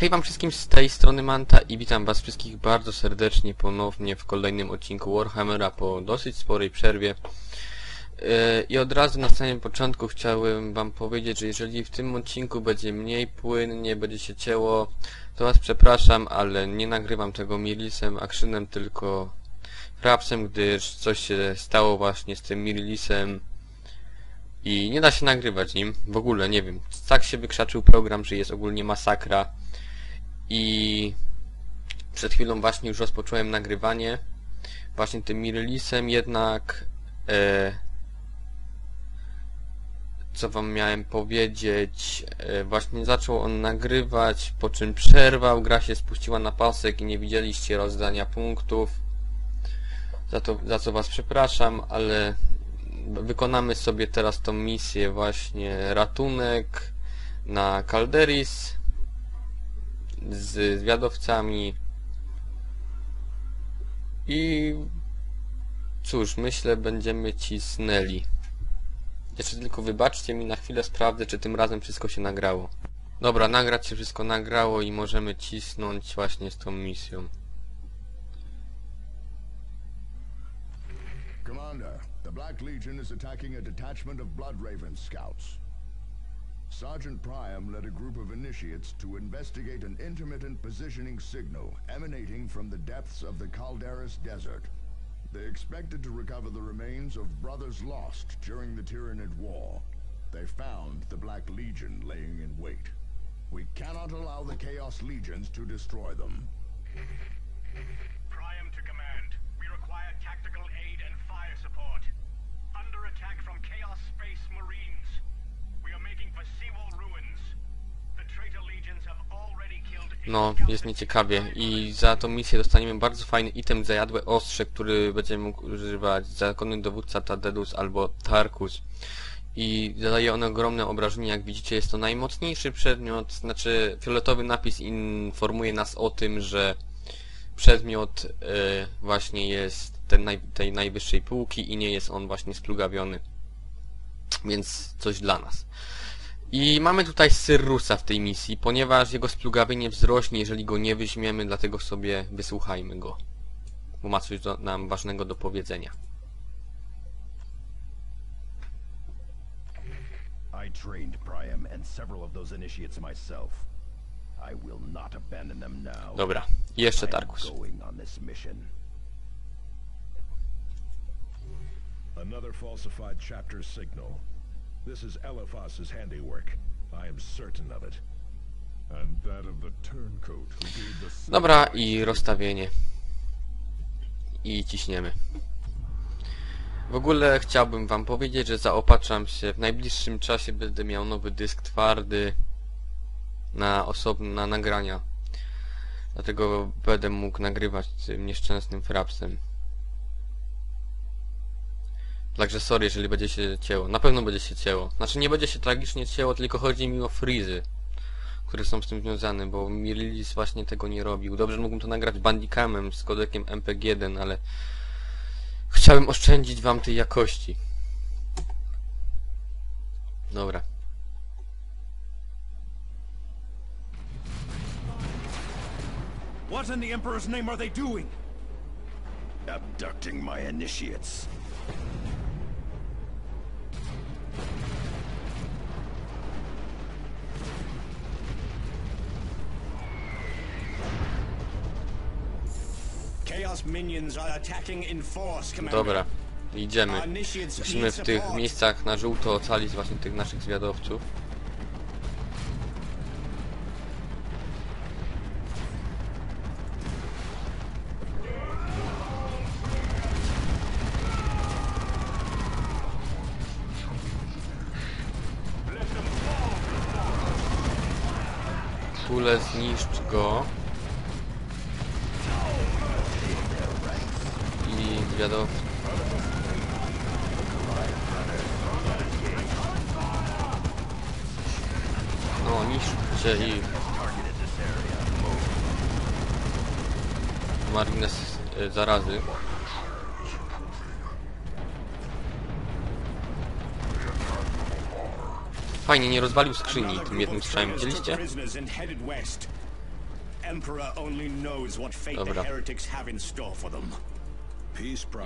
Hej wam wszystkim z tej strony Manta i witam was wszystkich bardzo serdecznie ponownie w kolejnym odcinku Warhammera po dosyć sporej przerwie. Yy, I od razu na samym początku chciałem wam powiedzieć, że jeżeli w tym odcinku będzie mniej płynnie, będzie się cięło, to was przepraszam, ale nie nagrywam tego Mirlisem Actionem, tylko Frapsem, gdyż coś się stało właśnie z tym Mirlisem i nie da się nagrywać nim, w ogóle, nie wiem, tak się wykrzaczył program, że jest ogólnie masakra i przed chwilą właśnie już rozpocząłem nagrywanie właśnie tym Mirlisem, jednak e, co wam miałem powiedzieć, e, właśnie zaczął on nagrywać, po czym przerwał, gra się spuściła na pasek i nie widzieliście rozdania punktów, za, to, za co was przepraszam, ale wykonamy sobie teraz tą misję właśnie ratunek na Calderis z zwiadowcami i cóż, myślę będziemy cisnęli. Jeszcze tylko wybaczcie mi na chwilę sprawdzę, czy tym razem wszystko się nagrało. Dobra, nagrać się wszystko nagrało i możemy cisnąć właśnie z tą misją. Commander, the Black Legion is attacking a detachment of Blood Raven scouts. Sergeant Priam led a group of initiates to investigate an intermittent positioning signal emanating from the depths of the Calderis Desert. They expected to recover the remains of brothers lost during the Tyranid War. They found the Black Legion laying in wait. We cannot allow the Chaos Legions to destroy them. Priam to command. We require tactical aid and fire support. Under attack from Chaos Space Marines. No, jest nieciekawie i za tą misję dostaniemy bardzo fajny item zajadłe ostrze, który będzie mógł używać zakonny dowódca Tadedus albo Tarkus. I zadaje on ogromne obrażenia, jak widzicie jest to najmocniejszy przedmiot, znaczy fioletowy napis informuje nas o tym, że przedmiot e, właśnie jest ten naj, tej najwyższej półki i nie jest on właśnie splugawiony. Więc coś dla nas. I mamy tutaj Syrrusa w tej misji, ponieważ jego splugawienie wzrośnie, jeżeli go nie weźmiemy, dlatego sobie wysłuchajmy go. Bo ma coś do, nam ważnego do powiedzenia. I trained Priam and several of those initiates myself. I will not abandon them now. Dobra, jeszcze Tarkus. Another falsified chapter signal. This is handiwork. I am certain of it. And that of the turncoat who gave the. Dobra, i rozstawienie. I ciśniemy. W ogóle chciałbym wam powiedzieć, że zaopatrzam się w najbliższym czasie będę miał nowy dysk twardy na osobne na nagrania. Dlatego będę mógł nagrywać tym nieszczęsnym frapsem. Także sorry, jeżeli będzie się cięło. Na pewno będzie się cięło. Znaczy nie będzie się tragicznie cięło, tylko chodzi mi o frizy, które są z tym związane, bo Mirlilis właśnie tego nie robił. Dobrze, że mógłbym to nagrać bandicamem z kodekiem MPG1, ale chciałem oszczędzić wam tej jakości. Dobra. What in the Emperor's name are they doing? Abducting my initiates. Dobra, idziemy. Musimy w tych miejscach na żółto ocalić właśnie tych naszych zwiadowców. Kule zniszcz go. I zwiadowcy No, niszczcie ich. Margines y, zarazy. Fajnie, nie rozwalił skrzyni tym jednym strzałem, widzieliście? Dobra.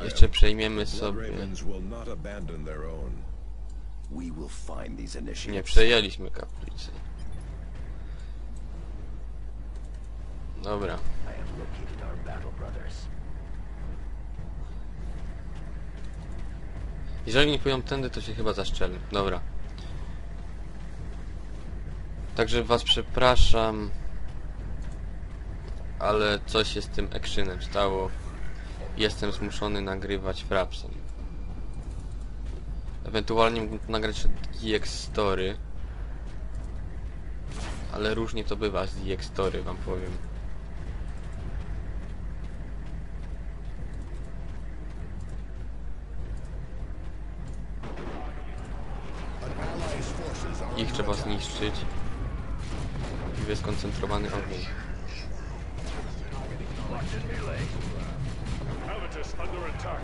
Jeszcze przejmiemy sobie... Nie, przejęliśmy kaplicę. Dobra. Jeżeli nie pójdą tędy, to się chyba zaszczelę. Dobra. Także was przepraszam. Ale coś się z tym actionem stało. Jestem zmuszony nagrywać frapsem. Ewentualnie mógłbym nagrać DX Story. Ale różnie to bywa z DX Story, wam powiem. Ich trzeba zniszczyć. I skoncentrowany ogień. Under attack.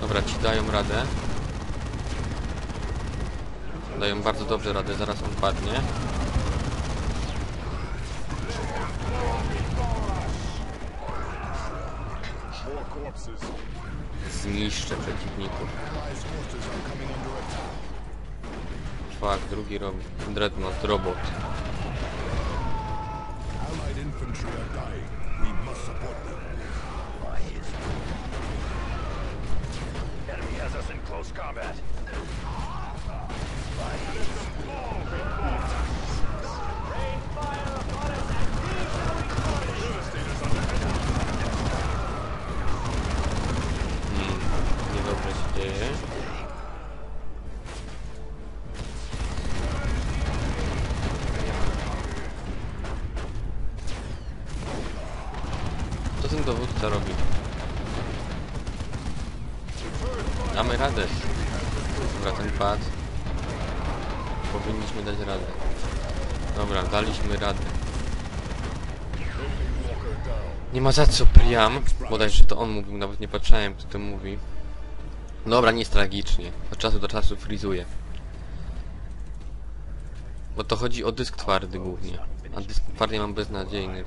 Dobra, ci dają radę. Dają bardzo dobrze radę, zaraz on padnie. Zniszczę przeciwników. Fuck, drugi rob... Dreadnought, robot. Daliśmy radę. Nie ma za co, Priam. Bodajże to on mówił, nawet nie patrzałem, kto to mówi. Dobra, nie jest tragicznie. Od czasu do czasu frizuje. Bo to chodzi o dysk twardy głównie. A dysk twardy mam beznadziejny.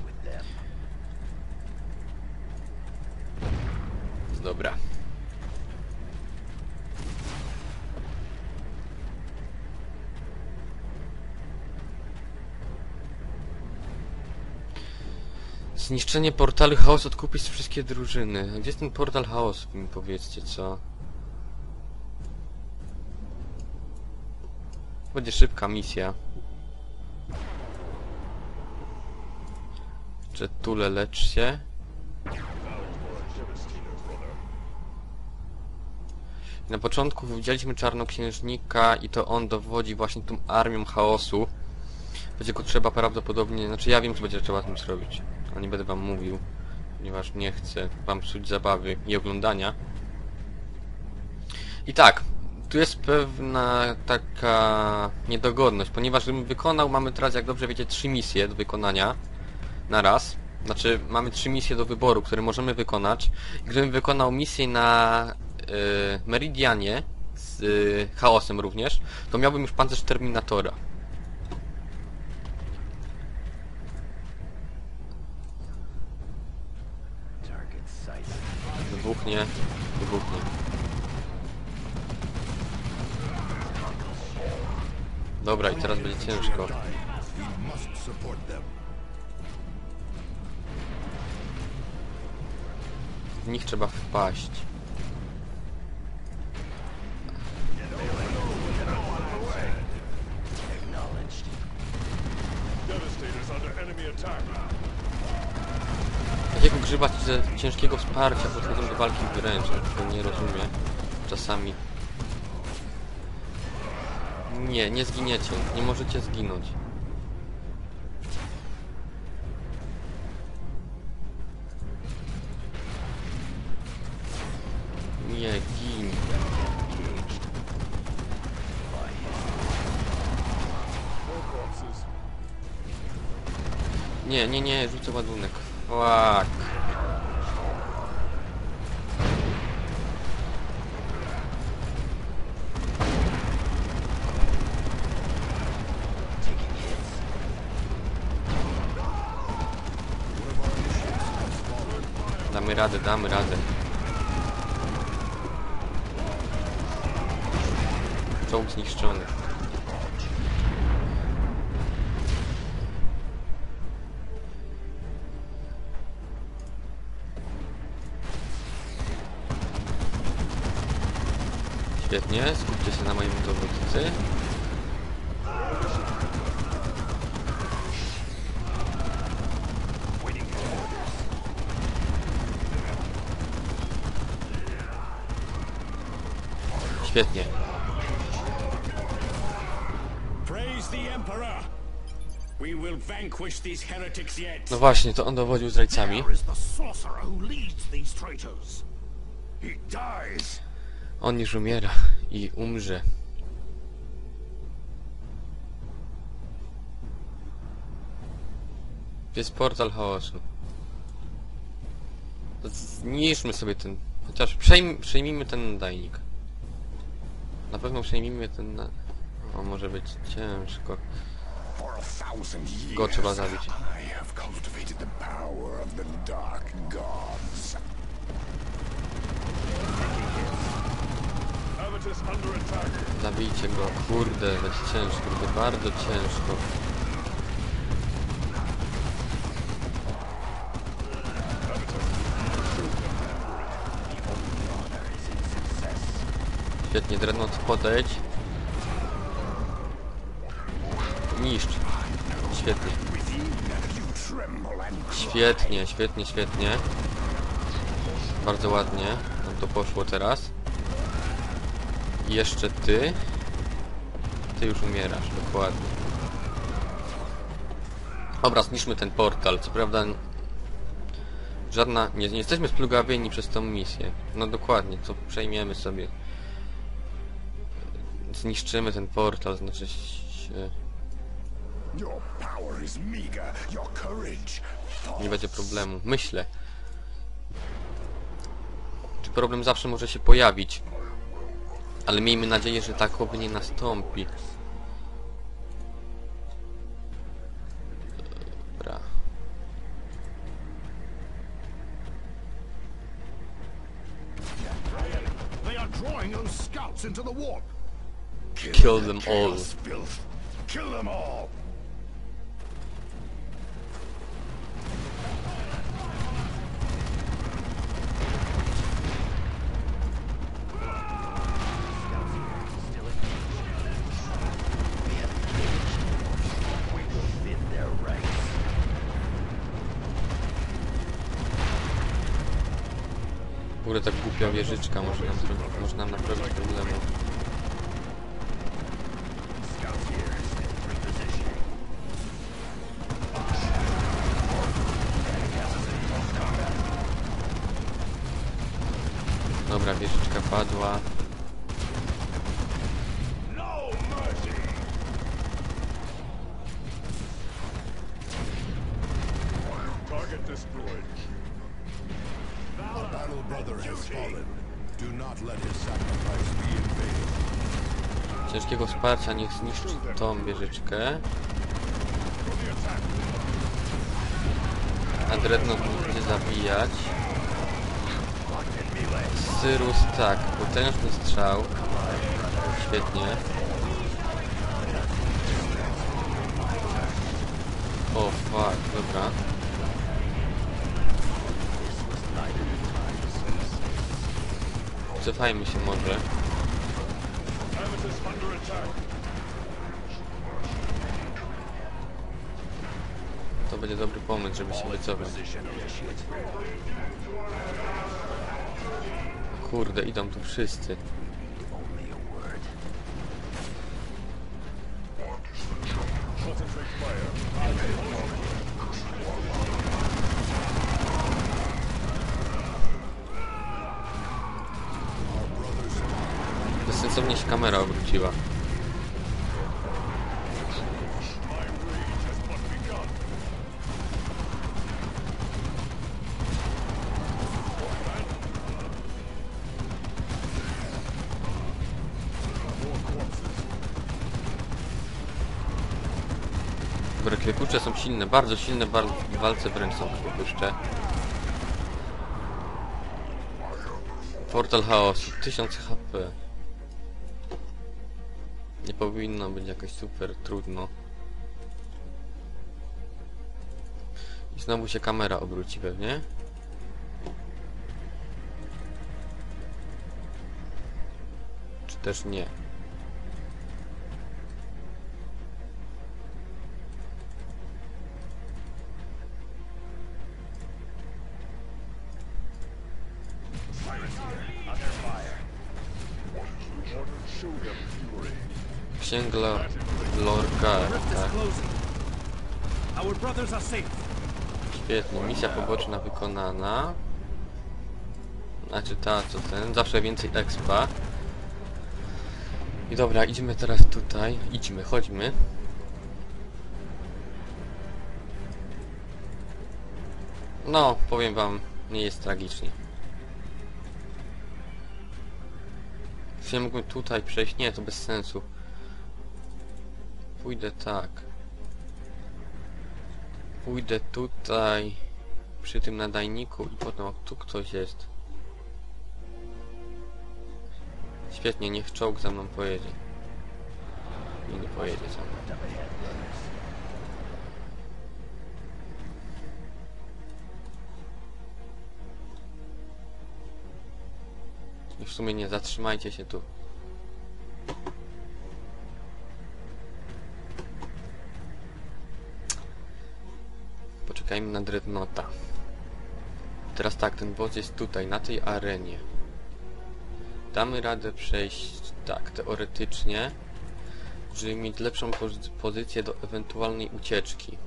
Dobra. Zniszczenie portalu chaos odkupić wszystkie drużyny. Gdzie jest ten portal chaos? Mi powiedzcie, co? Będzie szybka misja. Jetule lecz się. Na początku widzieliśmy czarnoksiężnika i to on dowodzi właśnie tą armią chaosu. Będzie go trzeba prawdopodobnie, znaczy ja wiem co będzie trzeba z tym zrobić. Ale nie będę wam mówił, ponieważ nie chcę wam psuć zabawy i oglądania. I tak, tu jest pewna taka niedogodność, ponieważ gdybym wykonał, mamy teraz jak dobrze wiecie trzy misje do wykonania na raz. Znaczy mamy trzy misje do wyboru, które możemy wykonać. Gdybym wykonał misję na y, Meridianie z y, chaosem również, to miałbym już pancerz Terminatora. Wybuchnie, wybuchnie. Dobra, i teraz będzie ciężko. W nich trzeba wpaść. ciężkiego wsparcia, podchodzą do walki wręcz, to nie rozumie czasami. Nie, nie zginiecie, nie możecie zginąć. Nie, gin. Nie, nie, nie, rzucę ładunek. Łak. Damy radę, damy radę. Czołg zniszczony. Świetnie, skupcie się na moim dowódcy. Yet. No właśnie, to on dowodził zdrajcami. On już umiera i umrze. Jest portal chaosu. Zniszczmy sobie ten... Chociaż przejm, przejmijmy ten nadajnik. Na pewno przejmijmy ten... Na... O, może być ciężko. Go trzeba zabić. Zabijcie go, kurde, będzie ciężko, będzie bardzo ciężko. Świetnie, Dreadnought podejdź. Niszcz. Świetnie. Świetnie, świetnie, świetnie. Bardzo ładnie nam to poszło teraz. Jeszcze ty. Ty już umierasz, dokładnie. Dobra, zniszczmy ten portal. Co prawda... Żadna... Nie, nie jesteśmy splugawieni przez tą misję. No dokładnie, to przejmiemy sobie. Zniszczymy ten portal, znaczy się... Nie będzie problemu. Myślę. Czy problem zawsze może się pojawić? Ale miejmy nadzieję, że takowy nie nastąpi. Dobra. They are drawing those scouts into the warp. Kill them all. Filth. Kill them all. W ogóle głupia wieżyczka może nam, może nam naprawić problemu. Be in vain. Ciężkiego wsparcia niech zniszczy tą wieżyczkę. A Dreadnought będzie zabijać. Cyrus tak, potężny strzał. Świetnie. O fuck, dobra. Cofajmy się może. To będzie dobry pomysł, żeby się wycofać. Kurde, idą tu wszyscy. Silne, bardzo silne bar- w walce wręcz są kwekuszcze. Portal chaosu, 1000 HP. Nie powinno być jakoś super trudno. I znowu się kamera obróci pewnie. Czy też nie? Świetnie, misja poboczna wykonana. Znaczy ta, co ten, zawsze więcej expa. I dobra, idźmy teraz tutaj. Idźmy, chodźmy. No, powiem wam, nie jest tragicznie. Czy ja mógłbym tutaj przejść? Nie, to bez sensu. Pójdę tak. Pójdę tutaj przy tym nadajniku i potem o, tu ktoś jest. Świetnie, niech czołg za mną pojedzie. Nie, nie pojedzie za mną. I w sumie nie zatrzymajcie się tu. Poczekajmy na Dreadnoughta. Teraz tak, ten boss jest tutaj, na tej arenie. Damy radę przejść, tak, teoretycznie, żeby mieć lepszą pozy- pozycję do ewentualnej ucieczki.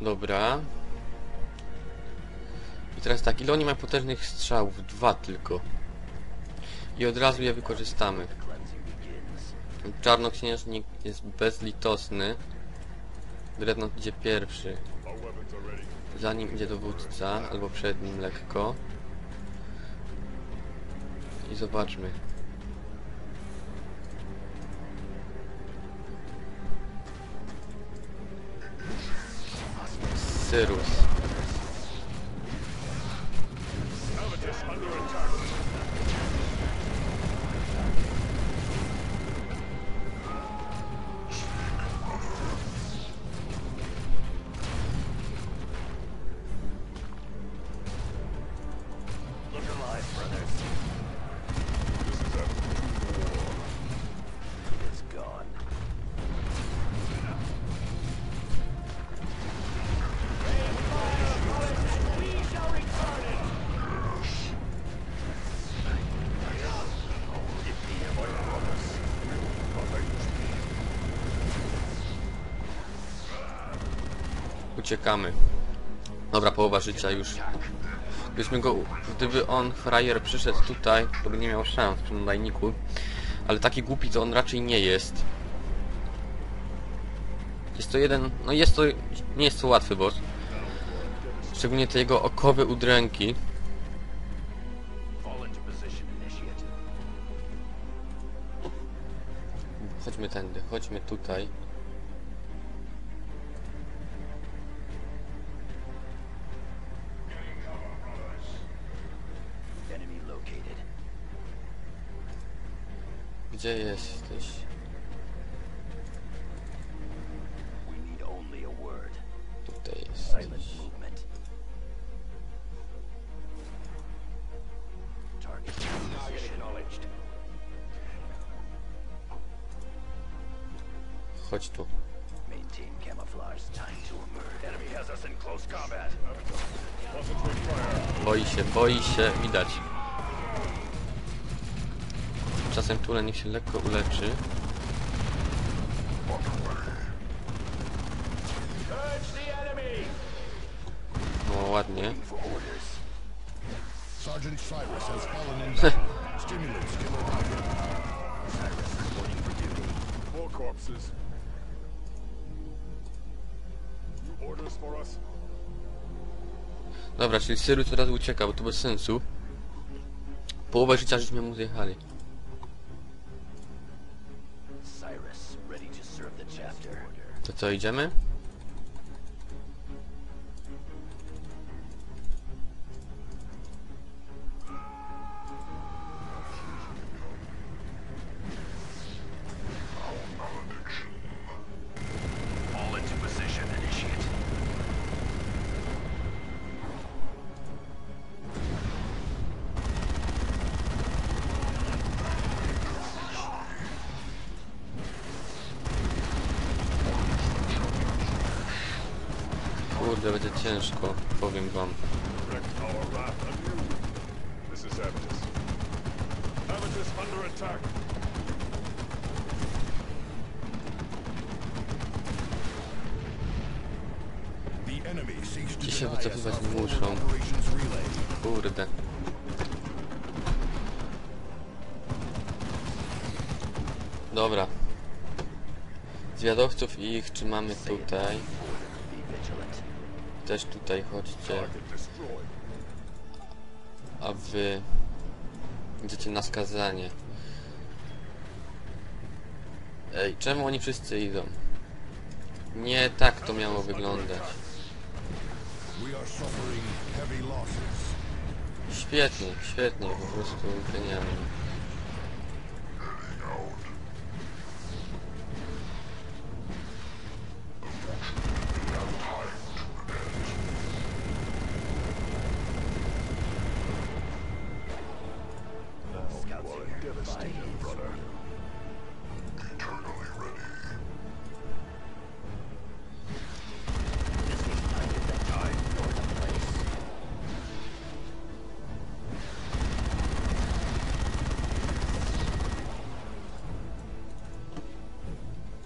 Dobra. Teraz tak, ile oni mają potężnych strzałów? Dwa tylko. I od razu je wykorzystamy. Czarnoksiężnik jest bezlitosny. Dreadnought idzie pierwszy. Za nim idzie dowódca, albo przed nim lekko. I zobaczmy. Cyrus. Uciekamy. Dobra, połowa życia już. Gdybyśmy go, gdyby on, frajer, przyszedł tutaj, to by nie miał szans przy nadajniku. Ale taki głupi to on raczej nie jest. Jest to jeden, no jest to, nie jest to łatwy boss. Szczególnie te jego okowe udręki. Chodźmy tędy, chodźmy tutaj. Gdzie jesteś? We need only a word. Tutaj Silent jesteś. movement. Target acknowledged. Chodź tu. Maintain camouflage. Time to emerge. Enemy has us in close combat. Boi się, boi się, widać. Czasem tule niech się lekko uleczy. No ładnie. Dobra, czyli Syrus teraz ucieka, bo to bez sensu. Połowę życia żeśmy mu zjechali. To co, idziemy? Kurde, będzie ciężko, powiem wam. Ci się wycofywać muszą. Kurde. Dobra. Zwiadowców i ich trzymamy tutaj. Też tutaj chodźcie. A wy... Idziecie na skazanie. Ej, czemu oni wszyscy idą? Nie tak to miało wyglądać. Świetnie, świetnie, po prostu genialnie.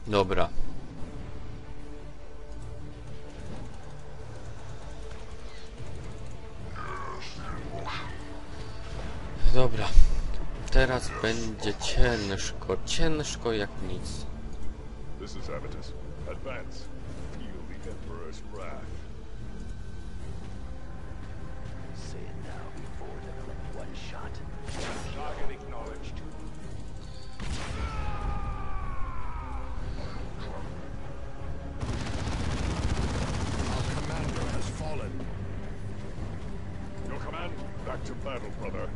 Dobra. Dobra. Teraz będzie ciężko, ciężko jak nic. This is. Advance. Feel the Emperor's wrath. Back to battle, brother.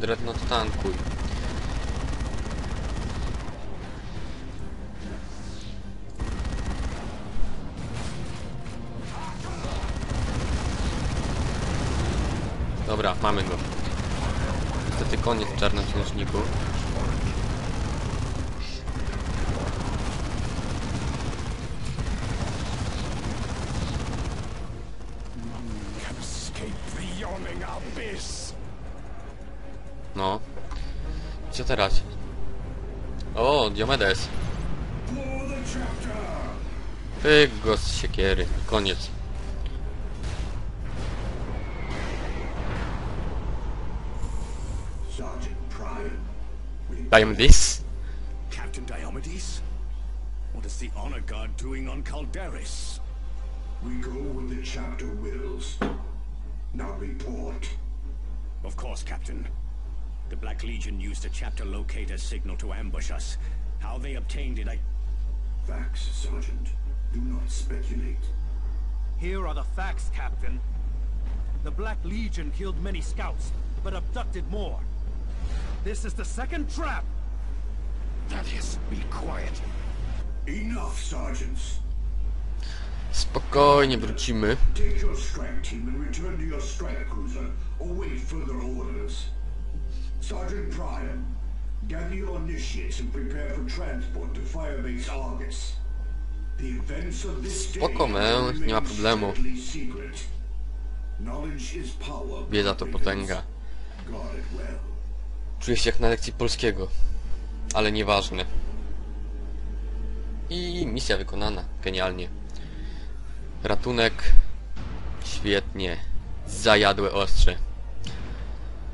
Dreadnought tankuj. Dobra, mamy go. Niestety koniec czarnoksiężników. Pyk go z siekiery. Koniec. Sergeant Prime. Dajem this? Captain Diomedes? What is the honor guard doing on Calderis? We go where the chapter wills. Now report. Of course, Captain. The Black Legion used a chapter locator signal to ambush us. How they obtained it, I... Facts, Sergeant. Do not speculate. Here are the facts, Captain. The Black Legion killed many scouts, but abducted more. This is the second trap! That is, be quiet. Enough, Sergeants. Spokojnie wrócimy. Take your strike team and return to your strike cruiser, or wait further orders. Sergeant Priam, gather your initiates and prepare for transport to Firebase Argus. Spoko, man, nie ma problemu. Wiedza to potęga. Czuję się jak na lekcji polskiego. Ale nieważne. I misja wykonana. Genialnie. Ratunek. Świetnie. Zajadłe ostrze.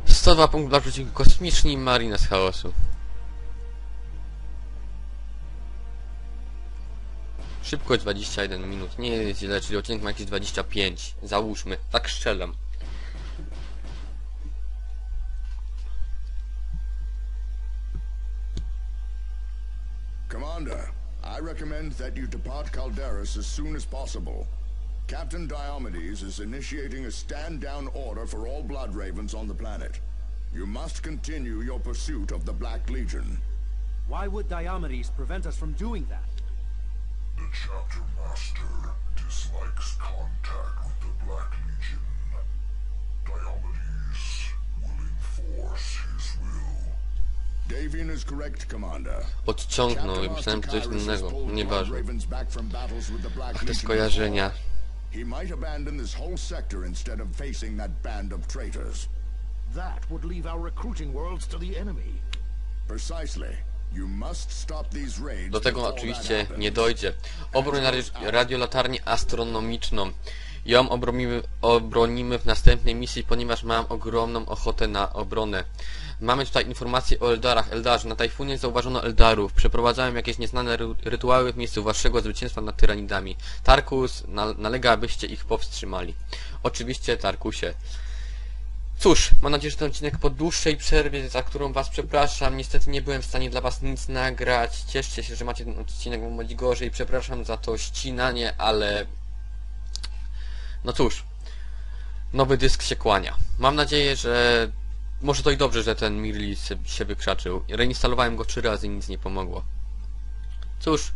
102 punktów dla przeciwników kosmiczni Marines Chaosu. Szybkość 21 minut, nie jest źle, czyli odcinek ma jakieś 25. Załóżmy, tak strzelam. Commander, I recommend that you depart Calderis as soon as possible. Captain Diomedes is initiating a stand-down order for all Blood Ravens on the planet. You must continue your pursuit of the Black Legion. Why would Diomedes prevent us from doing that? The chapter master dislikes contact with the Black Legion. Diomedes will enforce his will. Davian is correct, Commander. Odciągnął i Captain myślałem że coś Arcturus has innego. pulled Blood Nieważne. Ravens back from battles the Black Ach, te skojarzenia. He might abandon this whole sector instead of facing that band of traitors. That would leave our recruiting worlds to the enemy. Precisely. Do tego oczywiście nie dojdzie. Obroń radi- radiolatarnię astronomiczną. Ją obronimy, obronimy w następnej misji, ponieważ mam ogromną ochotę na obronę. Mamy tutaj informacje o Eldarach. Eldarzy, na Tajfunie zauważono Eldarów. Przeprowadzałem jakieś nieznane ry- rytuały w miejscu waszego zwycięstwa nad tyranidami. Tarkus na nalega, abyście ich powstrzymali. Oczywiście, Tarkusie. Cóż, mam nadzieję, że ten odcinek po dłuższej przerwie, za którą was przepraszam, niestety nie byłem w stanie dla was nic nagrać. Cieszcie się, że macie ten odcinek, bo być gorzej. Przepraszam za to ścinanie, ale... No cóż, nowy dysk się kłania. Mam nadzieję, że... Może to i dobrze, że ten Mirli się, wykrzaczył. Reinstalowałem go trzy razy i nic nie pomogło. Cóż,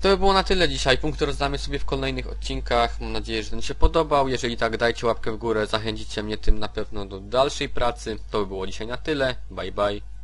to by było na tyle dzisiaj. Punkty rozdamy sobie w kolejnych odcinkach. Mam nadzieję, że ten się podobał. Jeżeli tak, dajcie łapkę w górę. Zachęcicie mnie tym na pewno do dalszej pracy. To by było dzisiaj na tyle. Bye bye.